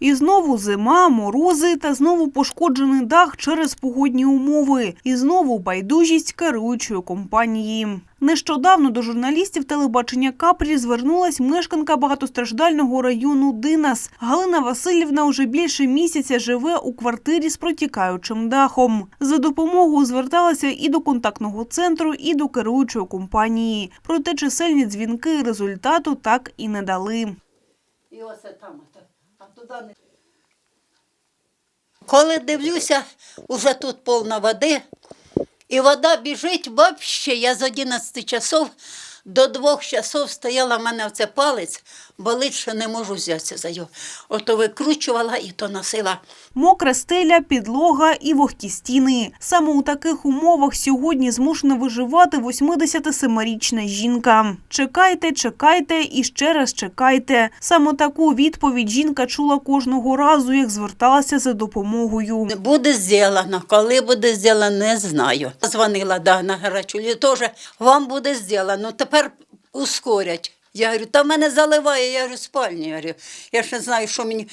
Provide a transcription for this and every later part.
І знову зима, морози та знову пошкоджений дах через погодні умови. І знову байдужість керуючої компанії. Нещодавно до журналістів телебачення Капрі звернулась мешканка багатостраждального району Динас. Галина Васильівна уже більше місяця живе у квартирі з протікаючим дахом. За допомогою зверталася і до контактного центру, і до керуючої компанії. Проте чисельні дзвінки результату так і не дали. І оце там, туди не. Коли дивлюся, уже тут повна води, і вода біжить вообще. Я з 11 часов до 2 часов стояла в мене оце палець, болить, що не можу взятися за його. Ото викручувала і то носила. Мокра стеля, підлога і вогкі стіни. Саме у таких умовах сьогодні змушена виживати 87-річна жінка. Чекайте, чекайте і ще раз чекайте. Саме таку відповідь жінка чула кожного разу, як зверталася за допомогою. Буде зроблено. Коли буде зроблено, не знаю. Дзвонила да, на гарячу теж вам буде зроблено. Тепер ускорять. Я говорю, та мене заливає, я говорю, спальня. Я, говорю, я ж не знаю, що мені.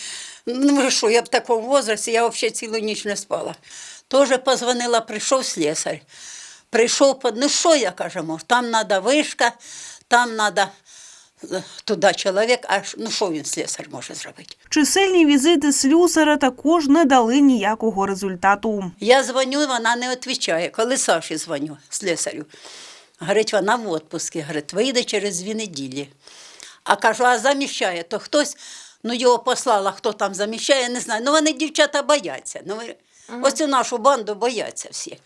Ну що, я в такому возрасті, я взагалі цілу ніч не спала. Теж позвонила, прийшов слесар. Прийшов, ну що я кажу, мов, там треба вишка, там треба туди чоловік, а ну що він слесар може зробити? Чисельні візити слюсара також не дали ніякого результату. Я дзвоню, вона не відповідає. Коли Саші дзвоню, слесарю, говорить, вона в відпустці, говорить, вийде через дві неділі. А кажу, а заміщає, то хтось, ну його послала, хто там заміщає, не знаю. Ну вони дівчата бояться. Ну, Ось цю нашу банду бояться всі.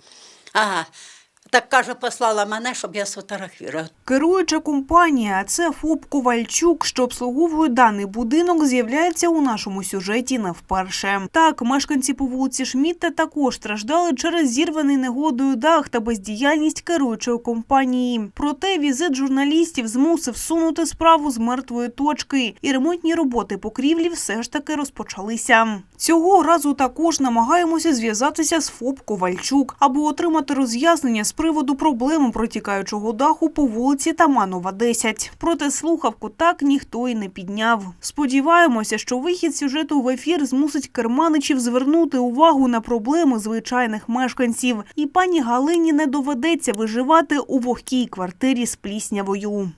Ага. Так каже, послала мене, щоб я сфотографувала. Керуюча компанія, це ФОП Ковальчук, що обслуговує даний будинок, з'являється у нашому сюжеті не вперше. Так, мешканці по вулиці Шмітта також страждали через зірваний негодою дах та бездіяльність керуючої компанії. Проте візит журналістів змусив сунути справу з мертвої точки, і ремонтні роботи покрівлі все ж таки розпочалися. Цього разу також намагаємося зв'язатися з ФОП Ковальчук, аби отримати роз'яснення з приводу проблеми протікаючого даху по вулиці Таманова, 10. Проте слухавку так ніхто і не підняв. Сподіваємося, що вихід сюжету в ефір змусить керманичів звернути увагу на проблеми звичайних мешканців, і пані Галині не доведеться виживати у вогкій квартирі з пліснявою.